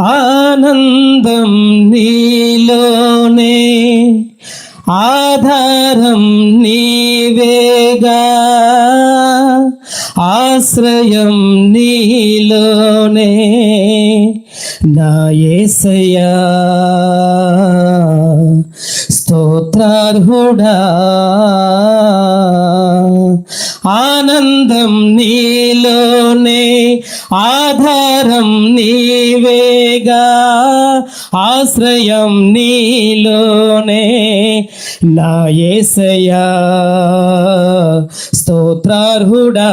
ఆనందం నీలోనే ఆధారం నీవేగా ఆశ్రయం నీలోనే నా యేసయ్యా స్తోత్రార్హుడా ఆనందం నీ ఆధారం నీవేగా ఆశ్రయం నీలోనే నా ఏసయా స్తోత్రార్హుడా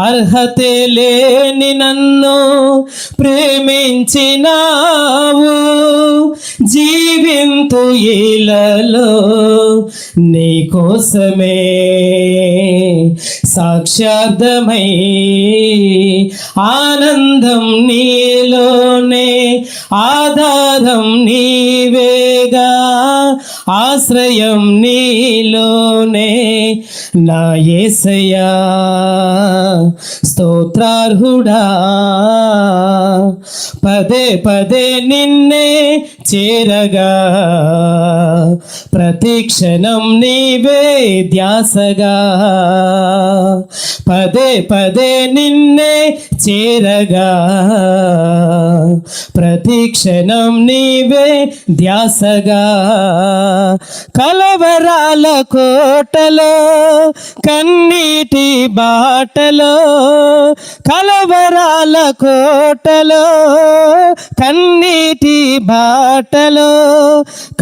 అర్హతే లేని నన్ను ప్రేమించినావు. జీవింతు ఇలలో నీ కోసమే సాక్షార్థమై ఆనందం నీలోనే ఆశ్రయం నీలోనే నా ఏసయా స్తోత్రార్హుడా. పదే పదే నిన్నే చేరగా. ప్రతిక్షణం నీవే ధ్యాసగా. పదే పదే నిన్నే చేరగా. ప్రతిక్షణం నీవే ధ్యాసగా. కలవరాల కోటలో కన్నీటి బాటలో కలవరాల కోటలో కన్నీటి బాటలో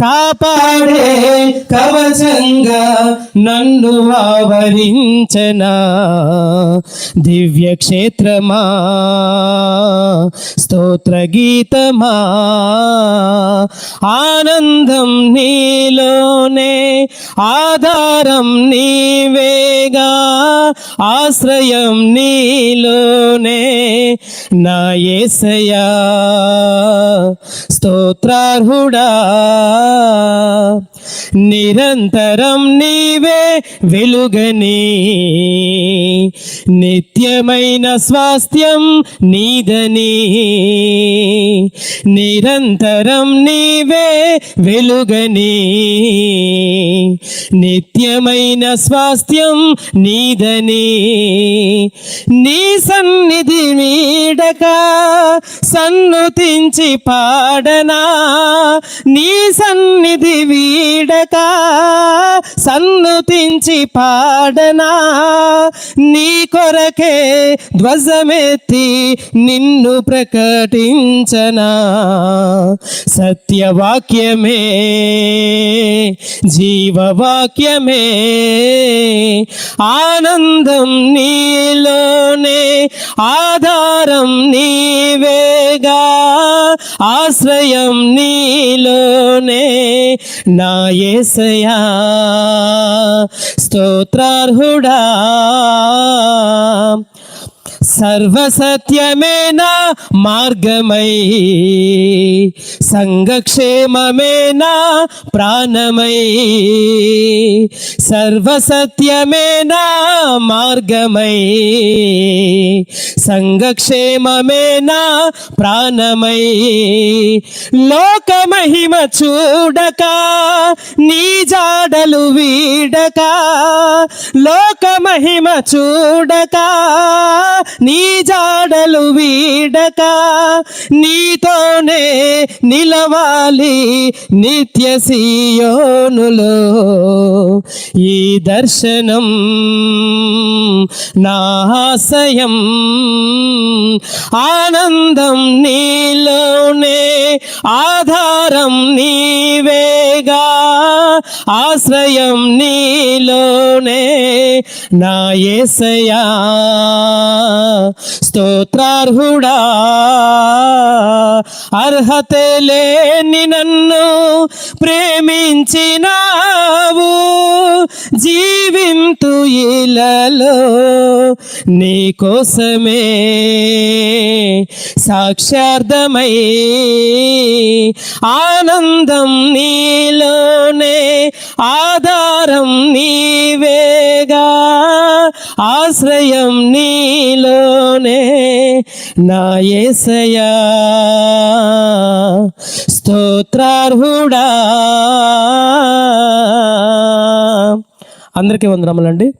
కాపాడే కవచంగా నన్ను ఆవరించనా. దివ్య క్షేత్రమా స్తోత్ర గీతమా ఆనందం నీలోనే ఆధారం నీవేగా ఆశ్రయం నీలోనే నా ఏసయా స్తోత్రార్హుడా. నిరంతరం నీవే వెలుగని. నిత్యమైన స్వాస్థ్యం నీదని. నిరంతరం నీవే వెలుగని. నిత్యమైన స్వాస్థ్యం నీదని. నీ సన్నిధి మీడక సన్నుతించి పాడనా. నీ సన్నిధి వీడక సన్నుతించి పాడనా. నీ కొరకే ధ్వజమెత్తి నిన్ను ప్రకటించనా. సత్యవాక్యమే జీవవాక్యమే ఆనందం నీలోనే ఆధారం ఉండగా ఆశ్రయం నీలోనే నా యేసయా స్తోత్రార్హుడా. సర్వసత్యమేనా మార్గమై సంఘక్షేమమేనా ప్రాణమై సర్వసత్యమేనా మార్గమై సంఘక్షేమమేనా ప్రాణమై. లోకమహిమ చూడక నీ జాడలు వీడక లోకమహిమ చూడక నీ జాడలు వీడక నీతోనే నిలవాలి నిత్య సీయోనులో. ఈ దర్శనం నాశయం ఆనందం నీలోనే ఆధారం నీవేగా ఆశ్రయం నీలోనే నా యేసయా స్తోత్రార్హుడా. అర్హతే లేని నన్ను ప్రేమించినావు. జీవింతు ఇలలో నీ కోసమే సాక్షార్థమై ఆనందం నీలోనే ఆధారం నీవేగా. ఆశ్రయం నీలోనే నా ఏసయా స్తోత్రార్హుడా. అందరికీ వందనములండి.